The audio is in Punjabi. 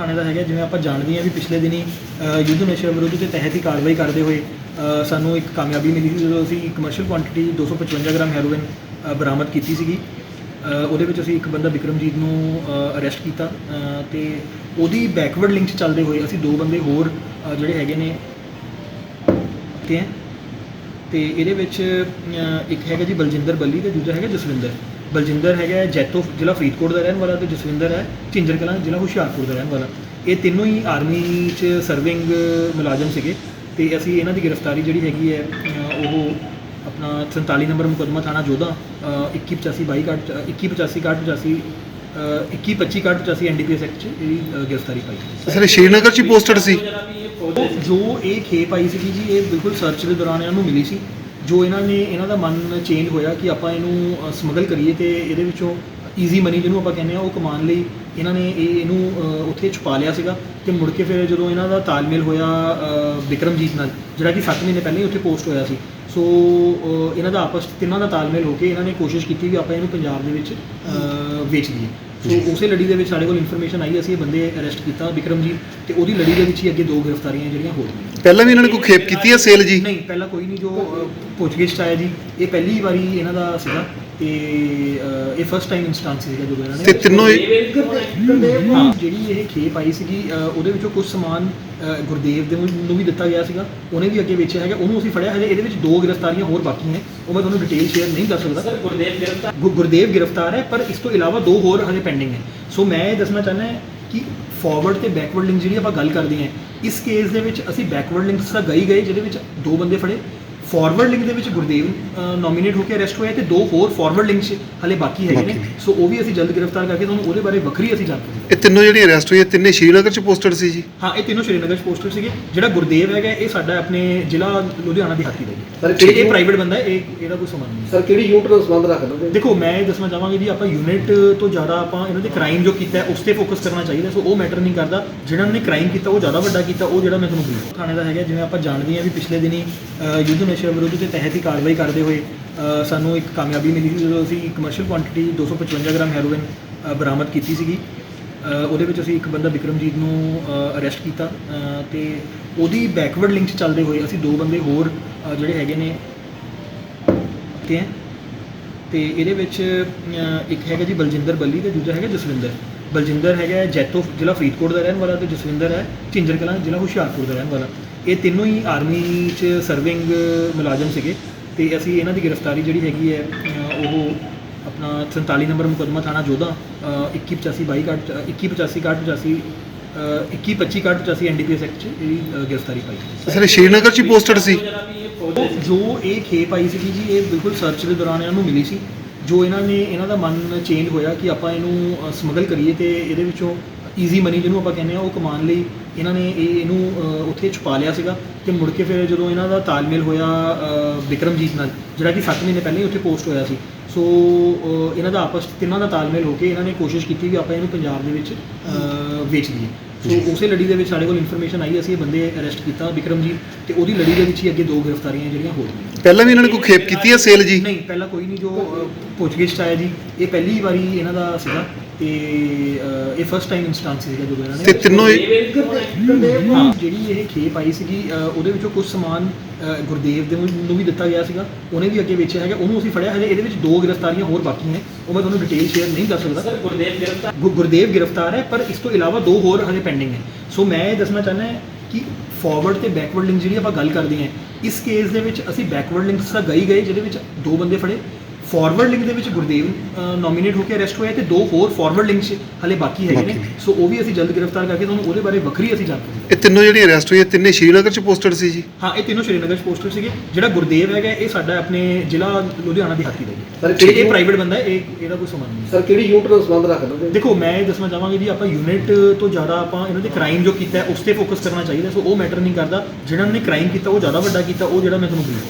ਥਾਣੇ ਦਾ ਹੈਗਾ ਜਿਵੇਂ ਆਪਾਂ ਜਾਣਦੇ ਹਾਂ ਵੀ ਪਿਛਲੇ ਦਿਨੀ ਯੁੱਧ ਨਸ਼ਾ ਵਿਰੁੱਧ ਦੇ ਤਹਿਤ ਹੀ ਕਾਰਵਾਈ ਕਰਦੇ ਹੋਏ ਸਾਨੂੰ ਇੱਕ ਕਾਮਯਾਬੀ ਮਿਲੀ ਸੀ ਜਦੋਂ ਅਸੀਂ ਕਮਰਸ਼ੀਅਲ ਕੁਆਂਟੀਟੀ 255 ਗ੍ਰਾਮ ਹੈਰੋਇਨ ਬਰਾਮਦ ਕੀਤੀ ਸੀਗੀ। ਉਹਦੇ ਵਿੱਚ ਅਸੀਂ ਇੱਕ ਬੰਦਾ ਵਿਕਰਮਜੀਤ ਨੂੰ ਅਰੈਸਟ ਕੀਤਾ ਅ, ਤੇ ਉਹਦੀ ਬੈਕਵਰਡ ਲਿੰਕ 'ਚ ਚੱਲਦੇ ਹੋਏ ਅਸੀਂ ਦੋ ਬੰਦੇ ਹੋਰ ਜਿਹੜੇ ਹੈਗੇ ਨੇ ਤੇ ਇਹਦੇ ਵਿੱਚ ਇੱਕ ਹੈਗਾ ਜੀ ਬਲਜਿੰਦਰ ਬੱਲੀ ਤੇ ਦੂਜਾ ਹੈਗਾ ਜਸਵਿੰਦਰ। ਬਲਜਿੰਦਰ ਹੈਗਾ ਜੈਤੋ ਜ਼ਿਲ੍ਹਾ ਫਰੀਦਕੋਟ ਦਾ ਰਹਿਣ ਵਾਲਾ ਤੇ ਜਸਵਿੰਦਰ ਹੈ ਝਿੰਜਰ ਕਲਾਂ ਜ਼ਿਲ੍ਹਾ ਹੁਸ਼ਿਆਰਪੁਰ ਦਾ ਰਹਿਣ ਵਾਲਾ। ਇਹ ਤਿੰਨੋਂ ਹੀ ਆਰਮੀ 'ਚ ਸਰਵਿੰਗ ਮੁਲਾਜ਼ਮ ਸੀਗੇ ਤੇ ਅਸੀਂ ਇਹਨਾਂ ਦੀ ਗ੍ਰਿਫਤਾਰੀ ਜਿਹੜੀ ਹੈਗੀ ਹੈ ਉਹ ਆਪਣਾ 47 ਨੰਬਰ ਮੁਕੱਦਮਾ ਥਾਣਾ ਜੋਧਾ 2185 22 ਕਾਟ 2185 ਕਾਟ 85 2125 ਕਾਟ 85 ਐਨਡੀਪੀਐਸ ਐਕਟ 'ਚ ਇਹਦੀ ਗ੍ਰਿਫਤਾਰੀ ਪਾਈ ਸਰ ਸ਼੍ਰੀਨਗਰ ਚ ਪੋਸਟਡ ਸੀ? ਜੋ ਇਹ ਖੇਪ ਆਈ ਸੀਗੀ ਜੀ ਇਹ ਬਿਲਕੁਲ ਸਰਚ ਦੇ ਦੌਰਾਨ ਇਹਨਾਂ ਨੂੰ ਮਿਲੀ ਸੀ। ਜੋ ਇਹਨਾਂ ਨੇ ਇਹਨਾਂ ਦਾ ਮਨ ਚੇਂਜ ਹੋਇਆ ਕਿ ਆਪਾਂ ਇਹਨੂੰ ਸਮਗਲ ਕਰੀਏ ਤੇ ਇਹਦੇ ਵਿੱਚੋਂ ਈਜ਼ੀ ਮਨੀ ਜਿਹਨੂੰ ਆਪਾਂ ਕਹਿੰਦੇ ਆ ਉਹ ਕਮਾਉਣ ਲਈ ਇਹਨਾਂ ਨੇ ਇਹ ਇਹਨੂੰ ਉੱਥੇ ਛੁਪਾ ਲਿਆ ਸੀਗਾ ਤੇ ਮੁੜ ਕੇ ਫਿਰ ਜਦੋਂ ਇਹਨਾਂ ਦਾ ਤਾਲਮੇਲ ਹੋਇਆ ਅ, ਵਿਕਰਮਜੀਤ ਨਾਲ ਜਿਹੜਾ ਕਿ 7 ਮਹੀਨੇ ਪਹਿਲਾਂ ਹੀ ਉੱਥੇ ਪੋਸਟ ਹੋਇਆ ਸੀ। ਸੋ ਇਹਨਾਂ ਦਾ ਆਪਸ ਤਿੰਨਾਂ ਦਾ ਤਾਲਮੇਲ ਹੋ ਕੇ ਇਹਨਾਂ ਨੇ ਕੋਸ਼ਿਸ਼ ਕੀਤੀ ਵੀ ਆਪਾਂ ਇਹਨੂੰ ਪੰਜਾਬ ਦੇ ਵਿੱਚ ਵੇਚ ਦਈਏ। ਸੋ ਉਸੇ ਲੜੀ ਦੇ ਵਿੱਚ ਸਾਡੇ ਕੋਲ ਇਨਫੋਰਮੇਸ਼ਨ ਆਈ ਅਸੀਂ ਇਹ ਬੰਦੇ ਅਰੈਸਟ ਕੀਤਾ ਵਿਕਰਮਜੀਤ ਤੇ ਉਹਦੀ ਲੜੀ ਦੇ ਵਿੱਚ ਹੀ ਅੱਗੇ ਦੋ ਗ੍ਰਿਫਤਾਰੀਆਂ ਜਿਹੜੀਆਂ ਹੋ ਗਈਆਂ ਪਹਿਲਾਂ ਵੀ ਇਹਨਾਂ ਨੇ ਕੋਈ ਖੇਪ ਕੀਤੀ ਹੈ ਸੇਲ ਜੀ? ਨਹੀਂ ਪਹਿਲਾਂ ਕੋਈ ਨਹੀਂ ਜੋ ਅ, ਪੁੱਛਗਿੱਛ 'ਚ ਆਇਆ ਜੀ ਇਹ ਪਹਿਲੀ ਵਾਰੀ ਇਹਨਾਂ ਦਾ ਸੀਗਾ। ਤੇ ਇਹ ਫਸਟ ਟਾਈਮ ਇਨਸਟੈਂਸ ਸੀਗਾ ਜਦੋਂ ਇਹਨਾਂ ਨੇ। ਤੇ ਤਿੰਨੋਂ ਹਾਂ ਜਿਹੜੀ ਇਹ ਖੇਪ ਆਈ ਸੀਗੀ ਅ, ਉਹਦੇ ਵਿੱਚੋਂ ਕੁਝ ਸਮਾਨ ਗੁਰਦੇਵ ਦੇ ਨੂੰ ਵੀ ਦਿੱਤਾ ਗਿਆ ਸੀਗਾ। ਉਹਨੇ ਵੀ ਅੱਗੇ ਵੇਚਿਆ ਹੈਗਾ। ਉਹਨੂੰ ਅਸੀਂ ਫੜਿਆ ਹਜੇ। ਇਹਦੇ ਵਿੱਚ ਦੋ ਗ੍ਰਿਫਤਾਰੀਆਂ ਹੋਰ ਬਾਕੀ ਨੇ। ਉਹ ਮੈਂ ਤੁਹਾਨੂੰ ਡਿਟੇਲ ਸ਼ੇਅਰ ਨਹੀਂ ਕਰ ਸਕਦਾ। ਸਰ ਗੁਰਦੇਵ ਗ੍ਰਿਫਤਾਰ ਗੁਰਦੇਵ ਗ੍ਰਿਫਤਾਰ ਹੈ ਪਰ ਇਸ ਤੋਂ ਇਲਾਵਾ ਦੋ ਹੋਰ ਹਜੇ ਪੈਂਡਿੰਗ ਹੈ ਸੋ ਮੈਂ ਇਹ ਦੱਸਣਾ ਚਾਹੁੰਦਾ ਹਾਂ ਕਿ ਫਾਰਵਰਡ ਤੇ ਬੈਕਵਰਡ ਲਿੰਕ ਜਿਹੜੀ ਆਪਾਂ ਗੱਲ ਕਰਦੇ ਹਾਂ ਇਸ ਕੇਸ ਦੇ ਵਿੱਚ ਅਸੀਂ ਬੈਕਵਰਡ ਲਿੰਕਸ ਤਾਂ ਗਈ ਗਏ ਜਿਹਦੇ ਵਿੱਚ ਦੋ ਬੰਦੇ ਫੜੇ। ਫਾਰਵਰਡ ਲਿੰਕ ਦੇ ਵਿੱਚ ਗੁਰਦੇਵ ਨੋਮੀਨੇਟ ਹੋ ਕੇ ਅਰੈਸਟ ਹੋਇਆ ਤੇ ਦੋ ਹੋਰ ਫਾਰਵਰਡ ਲਿੰਕਸ ਹਲੇ ਬਾਕੀ ਹੈਗੇ ਨੇ। ਸੋ ਉਹ ਵੀ ਅਸੀਂ ਜਲਦ ਗ੍ਰਿਫਤਾਰ ਕਰਕੇ ਤੁਹਾਨੂੰ ਉਹਦੇ ਬਾਰੇ ਵੱਖਰੀ ਅਸੀਂ ਜਾਣਕਾਰੀ ਦੇਵਾਂਗੇ। ਇਹ ਤਿੰਨੋਂ ਜਿਹੜੀ ਅਰੈਸਟ ਹੋਈ ਹੈ ਤਿੰਨੇ ਸ਼੍ਰੀਨਗਰ ਚ ਪੋਸਟਡ ਸੀ ਜੀ? ਹਾਂ ਇਹ ਤਿੰਨੋਂ ਸ਼੍ਰੀਨਗਰ ਚ ਪੋਸਟਰ ਸੀਗੇ। ਜਿਹੜਾ ਗੁਰਦੇਵ ਹੈਗਾ ਇਹ ਸਾਡਾ ਆਪਣੇ ਜ਼ਿਲ੍ਹਾ ਲੁਧਿਆਣਾ ਦੀ ਹਾਕੀ ਦਾ ਜੀ। ਇਹ- ਪ੍ਰਾਈਵੇਟ ਬੰਦਾ ਹੈ ਇਹ ਇਹਦਾ ਕੋਈ ਸਮਾਨ ਨਹੀਂ। ਸਰ ਕਿਹੜੀ ਯੂਨਿਟ ਨਾਲ ਸੰਬੰਧ ਰੱਖਦੇ ਹੋ ਦੇਖੋ ਮੈਂ ਇਹ ਦੱਸਣਾ ਚਾਹਾਂਗਾ ਜੀ ਆਪਾਂ ਯੂਨਿਟ ਤੋਂ ਜ਼ਿਆਦਾ ਆਪਾਂ ਇਹਨਾਂ ਦੇ ਕ੍ਰਾਈਮ ਜੋ ਕੀਤਾ ਉਸ ਤੇ ਫੋਕਸ ਕਰਨਾ ਚਾਹੀਦਾ। ਸੋ ਉਹ ਮੈਟਰ ਨਹੀਂ ਕਰਦਾ। ਜਿਹੜਾ ਨੇ ਕ੍ਰਾਈਮ ਕੀਤਾ ਉਹ ਜ਼ਿਆਦਾ ਵੱਡਾ ਕੀਤਾ ਉਹ ਜਿਹੜਾ ਮੈਂ ਤੁਹਾਨੂੰ ਥਾਣੇ ਦਾ ਹੈਗਾ ਜਿਵੇਂ ਆਪਾਂ ਜਾਣਦੇ ਹਾਂ ਵੀ ਪਿਛਲੇ ਦਿਨੀ ਯੁੱਧ ਨਸ਼ਾ ਵਿਰੁੱਧ ਦੇ ਤਹਿਤ ਹੀ ਕਾਰਵਾਈ ਕਰਦੇ ਹੋਏ ਸਾਨੂੰ ਇੱਕ ਕਾਮਯਾਬੀ ਮਿਲੀ ਸੀ। ਜਦੋਂ ਅਸੀਂ ਕਮਰਸ਼ੀਅਲ ਕੁਆਂਟੀਟੀ 255 ਗ੍ਰਾਮ ਹੈਰੋਇਨ ਬਰਾਮਦ ਕੀਤੀ ਸੀਗੀ ਉਹਦੇ ਵਿੱਚ ਅਸੀਂ ਇੱਕ ਬੰਦਾ ਵਿਕਰਮਜੀਤ ਨੂੰ ਅਰੈਸਟ ਕੀਤਾ ਅ, ਤੇ ਉਹਦੀ ਬੈਕਵਰਡ ਲਿੰਕ 'ਚ ਚੱਲਦੇ ਹੋਏ ਅਸੀਂ ਦੋ ਬੰਦੇ ਹੋਰ ਜਿਹੜੇ ਹੈਗੇ ਨੇ ਤੇ ਤੇ ਇਹਦੇ ਵਿੱਚ ਇੱਕ ਹੈਗਾ ਜੀ ਬਲਜਿੰਦਰ ਬੱਲੀ ਤੇ ਦੂਜਾ ਹੈਗਾ ਜਸਵਿੰਦਰ। ਬਲਜਿੰਦਰ ਹੈਗਾ ਜੈਤੋ ਜ਼ਿਲ੍ਹਾ ਫਰੀਦਕੋਟ ਦਾ ਰਹਿਣ ਵਾਲਾ ਤੇ ਜਸਵਿੰਦਰ ਹੈ ਝਿੰਜਰ ਕਲਾਂ ਜ਼ਿਲ੍ਹਾ ਹੁਸ਼ਿਆਰਪੁਰ ਦਾ ਰਹਿਣ ਵਾਲਾ। ਇਹ ਤਿੰਨੋਂ ਹੀ ਆਰਮੀ 'ਚ ਸਰਵਿੰਗ ਮੁਲਾਜ਼ਮ ਸੀਗੇ ਤੇ ਅਸੀਂ ਇਹਨਾਂ ਦੀ ਗ੍ਰਿਫਤਾਰੀ ਜਿਹੜੀ ਹੈਗੀ ਹੈ ਉਹ ਆਪਣਾ 47 ਨੰਬਰ ਮੁਕੱਦਮਾ ਥਾਣਾ ਜੋਧਾ 2185 22 ਕਾਟ 2185 ਕਾਟ 85 2125 ਕਾਟ 85 ਐਨਡੀਪੀਐਸ ਐਕਟ 'ਚ ਇਹਦੀ ਗ੍ਰਿਫਤਾਰੀ ਪਾਈ ਸਰ ਸ਼੍ਰੀਨਗਰ ਚ ਪੋਸਟਡ ਸੀ? ਜੋ ਇਹ ਖੇਪ ਆਈ ਸੀਗੀ ਜੀ ਇਹ ਬਿਲਕੁਲ ਸਰਚ ਦੇ ਦੌਰਾਨ ਇਹਨਾਂ ਨੂੰ ਮਿਲੀ ਸੀ। ਜੋ ਇਹਨਾਂ ਨੇ ਇਹਨਾਂ ਦਾ ਮਨ ਚੇਂਜ ਹੋਇਆ ਕਿ ਆਪਾਂ ਇਹਨੂੰ ਸਮਗਲ ਕਰੀਏ ਤੇ ਇਹਦੇ ਵਿੱਚੋਂ ਈਜ਼ੀ ਮਨੀ ਜਿਹਨੂੰ ਆਪਾਂ ਕਹਿੰਦੇ ਆ ਉਹ ਕਮਾਉਣ ਲਈ ਇਹਨਾਂ ਨੇ ਇਹ ਇਹਨੂੰ ਅ, ਉੱਥੇ ਛੁਪਾ ਲਿਆ ਸੀਗਾ ਤੇ ਮੁੜ ਕੇ ਫਿਰ ਜਦੋਂ ਇਹਨਾਂ ਦਾ ਤਾਲਮੇਲ ਹੋਇਆ ਅ, ਵਿਕਰਮਜੀਤ ਨਾਲ ਜਿਹੜਾ ਕਿ 7 ਮਹੀਨੇ ਪਹਿਲਾਂ ਹੀ ਉੱਥੇ ਪੋਸਟ ਹੋਇਆ ਸੀ। ਸੋ ਅ, ਇਹਨਾਂ ਦਾ ਆਪਸ 'ਚ ਤਿੰਨਾਂ ਦਾ ਤਾਲਮੇਲ ਹੋ ਕੇ ਇਹਨਾਂ ਨੇ ਕੋਸ਼ਿਸ਼ ਕੀਤੀ ਵੀ ਆਪਾਂ ਇਹਨੂੰ ਪੰਜਾਬ ਦੇ ਵਿੱਚ ਅ, ਵੇਚ ਦਈਏ। ਸੋ ਉਸੇ ਲੜੀ ਦੇ ਵਿੱਚ ਸਾਡੇ ਕੋਲ ਇਨਫੋਰਮੇਸ਼ਨ ਆਈ ਅਸੀਂ ਇਹ ਬੰਦੇ ਅਰੈਸਟ ਕੀਤਾ ਵਿਕਰਮਜੀਤ ਤੇ ਉਹਦੀ ਲੜੀ ਦੇ ਵਿੱਚ ਹੀ ਅੱਗੇ ਦੋ ਗ੍ਰਿਫਤਾਰੀਆਂ ਜਿਹੜੀਆਂ ਹੋ ਗਈਆਂ। ਪਹਿਲਾਂ ਵੀ ਇਹਨਾਂ ਨੇ ਕੋਈ ਖੇਪ ਕੀਤੀ ਹੈ ਸੇਲ ਜੀ? ਨਹੀਂ ਪਹਿਲਾਂ ਕੋਈ ਨਹੀਂ ਜੋ ਅ, ਪੁੱਛਗਿੱਛ 'ਚ ਆਇਆ ਜੀ ਇਹ ਪਹਿਲੀ ਵਾਰੀ ਇਹਨਾਂ ਦਾ ਸੀਗਾ। ਤੇ ਇਹ ਫਸਟ ਟਾਈਮ ਇਨਸਟੈਂਸ ਸੀਗਾ ਜਦੋਂ ਇਹਨਾਂ ਨੇ। ਤੇ ਤਿੰਨੋਂ ਹਾਂ ਜਿਹੜੀ ਇਹ ਖੇਪ ਆਈ ਸੀਗੀ ਉਹਦੇ ਵਿੱਚੋਂ ਕੁਝ ਸਮਾਨ ਗੁਰਦੇਵ ਦੇ ਨੂੰ ਵੀ ਦਿੱਤਾ ਗਿਆ ਸੀਗਾ। ਉਹਨੇ ਵੀ ਅੱਗੇ ਵੇਚਿਆ ਹੈਗਾ। ਉਹਨੂੰ ਅਸੀਂ ਫੜਿਆ ਹਜੇ ਇਹਦੇ ਵਿੱਚ ਦੋ ਗ੍ਰਿਫਤਾਰੀਆਂ ਹੋਰ ਬਾਕੀ ਨੇ। ਉਹ ਮੈਂ ਤੁਹਾਨੂੰ ਡਿਟੇਲ ਸ਼ੇਅਰ ਨਹੀਂ ਕਰ ਸਕਦਾ। ਸਰ ਗੁਰਦੇਵ ਗ੍ਰਿਫਤਾਰ ਗੁਰਦੇਵ ਗ੍ਰਿਫਤਾਰ ਹੈ ਪਰ ਇਸ ਤੋਂ ਇਲਾਵਾ ਦੋ ਹੋਰ ਹਜੇ ਪੈਂਡਿੰਗ ਹੈ ਸੋ ਮੈਂ ਇਹ ਦੱਸਣਾ ਚਾਹੁੰਦਾ ਹਾਂ ਕਿ ਫਾਰਵਰਡ ਤੇ ਬੈਕਵਰਡ ਲਿੰਕ ਜਿਹੜੀ ਆਪਾਂ ਗੱਲ ਕਰਦੇ ਹਾਂ ਇਸ ਕੇਸ ਦੇ ਵਿੱਚ ਅਸੀਂ ਬੈਕਵਰਡ ਲਿੰਕਸ ਤਾਂ ਗਈ ਗਏ ਜਿਹਦੇ ਵਿੱਚ ਦੋ ਬੰਦੇ ਫੜੇ। ਫਾਰਵਰਡ ਲਿੰਕ ਦੇ ਵਿੱਚ ਗੁਰਦੇਵ ਨੋਮੀਨੇਟ ਹੋ ਕੇ ਅਰੈਸਟ ਹੋਇਆ ਤੇ ਦੋ ਹੋਰ ਫਾਰਵਰਡ ਲਿੰਕਸ ਹਲੇ ਬਾਕੀ ਹੈਗੇ ਨੇ। ਸੋ ਉਹ ਵੀ ਅਸੀਂ ਜਲਦ ਗ੍ਰਿਫਤਾਰ ਕਰਕੇ ਤੁਹਾਨੂੰ ਉਹਦੇ ਬਾਰੇ ਵੱਖਰੀ ਅਸੀਂ ਜਾਣਕਾਰੀ ਦੇਵਾਂਗੇ। ਇਹ ਤਿੰਨੋਂ ਜਿਹੜੀ ਅਰੈਸਟ ਹੋਈ ਹੈ ਤਿੰਨੇ ਸ਼੍ਰੀਨਗਰ ਚ ਪੋਸਟਡ ਸੀ ਜੀ? ਹਾਂ ਇਹ ਤਿੰਨੋਂ ਸ਼੍ਰੀਨਗਰ ਚ ਪੋਸਟਰ ਸੀਗੇ। ਜਿਹੜਾ ਗੁਰਦੇਵ ਹੈਗਾ ਇਹ ਸਾਡਾ ਆਪਣੇ ਜ਼ਿਲ੍ਹਾ ਲੁਧਿਆਣਾ ਦੀ ਹਾਕੀ ਦਾ ਜੀ। ਇਹ- ਇਹ ਕਿਹੜੀ- ਪ੍ਰਾਈਵੇਟ ਬੰਦਾ ਹੈ ਇਹ ਇਹਦਾ ਕੋਈ ਸਮਾਨ ਨਹੀਂ ਸਰ ਕਿਹੜੀ ਯੂਨਿਟ ਨਾਲ ਸੰਬੰਧ ਰੱਖਦੇ ਹੋ ਦੇਖੋ ਮੈਂ ਇਹ ਦੱਸਣਾ ਚਾਹਾਂਗਾ ਜੀ ਆਪਾਂ ਯੂਨਿਟ ਤੋਂ ਜ਼ਿਆਦਾ ਆਪਾਂ ਇਹਨਾਂ ਦੇ ਕ੍ਰਾਈਮ ਜੋ ਕੀਤਾ ਹੈ ਉਸ ਤੇ ਫੋਕਸ ਕਰਨਾ ਚਾਹੀਦਾ। ਸੋ ਉਹ ਮੈਟਰ ਨਹੀਂ ਕਰਦਾ। ਜਿਹੜਾ ਨੇ ਕ੍ਰਾਈਮ ਕੀਤਾ ਉਹ ਜ਼ਿਆਦਾ ਵੱਡਾ ਕੀਤਾ ਉਹ ਜਿਹੜਾ ਮੈਂ ਤੁਹਾਨੂੰ